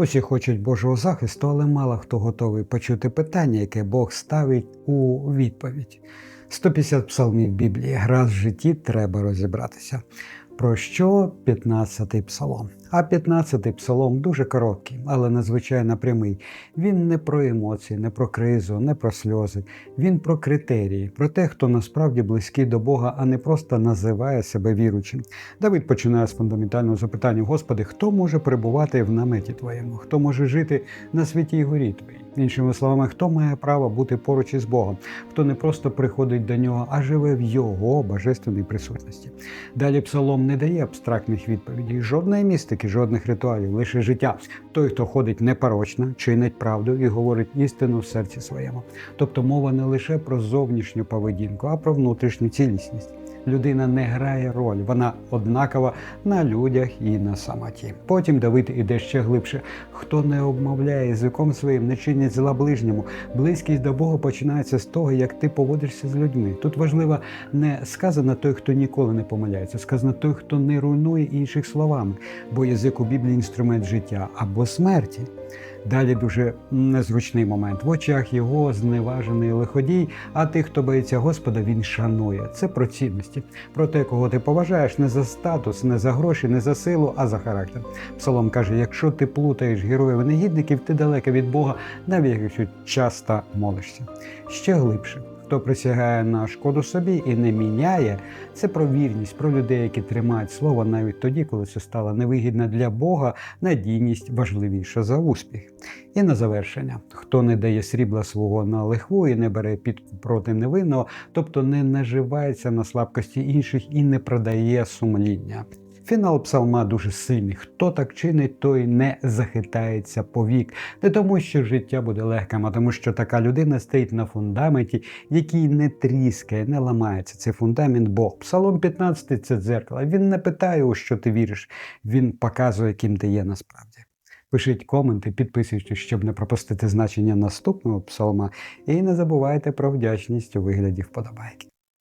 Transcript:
Усі хочуть Божого захисту, але мало хто готовий почути питання, яке Бог ставить у відповідь. 150 псалмів Біблії. Раз в житті треба розібратися. Про що 15-й псалом? А 15-й псалом дуже короткий, але надзвичайно прямий. Він не про емоції, не про кризу, не про сльози. Він про критерії, про те, хто насправді близький до Бога, а не просто називає себе віручим. Давид починає з фундаментального запитання: Господи, хто може перебувати в наметі Твоєму? Хто може жити на святій горі Твоїй? Іншими словами, хто має право бути поруч із Богом, хто не просто приходить до нього, а живе в його божественній присутності. Далі псалом не дає абстрактних відповідей, жодної містики, жодних ритуалів, лише життя. Той, хто ходить непорочно, чинить правду і говорить істину в серці своєму. Тобто мова не лише про зовнішню поведінку, а про внутрішню цілісність. Людина не грає роль, вона однакова на людях і на самоті. Потім Давид іде ще глибше. Хто не обмовляє язиком своїм, не чинить зла ближньому. Близькість до Бога починається з того, як ти поводишся з людьми. Тут важливо не сказано той, хто ніколи не помиляється, сказано той, хто не руйнує інших словами, бо язик у Біблії інструмент життя або смерті. Далі дуже незручний момент. В очах його зневажений лиходій, а тих, хто боїться Господа, він шанує. Це про цінності, про те, кого ти поважаєш не за статус, не за гроші, не за силу, а за характер. Псалом каже: якщо ти плутаєш героїв і негідників, ти далеко від Бога, навіть якщо часто молишся. Ще глибше. Хто присягає на шкоду собі і не міняє, це про вірність, про людей, які тримають слово навіть тоді, коли це стало невигідно для Бога, надійність важливіша за успіх. І на завершення, хто не дає срібла свого на лихву і не бере під проти невинного, тобто не наживається на слабкості інших і не продає сумління. Фінал псалма дуже сильний. Хто так чинить, той не захитається повік. Не тому, що життя буде легким, а тому, що така людина стоїть на фундаменті, який не тріскає, не ламається. Це фундамент Бог. Псалом 15 це дзеркало. Він не питає, у що ти віриш, він показує, ким ти є насправді. Пишіть коменти, підписуйтесь, щоб не пропустити значення наступного псалма. І не забувайте про вдячність у вигляді вподобайки.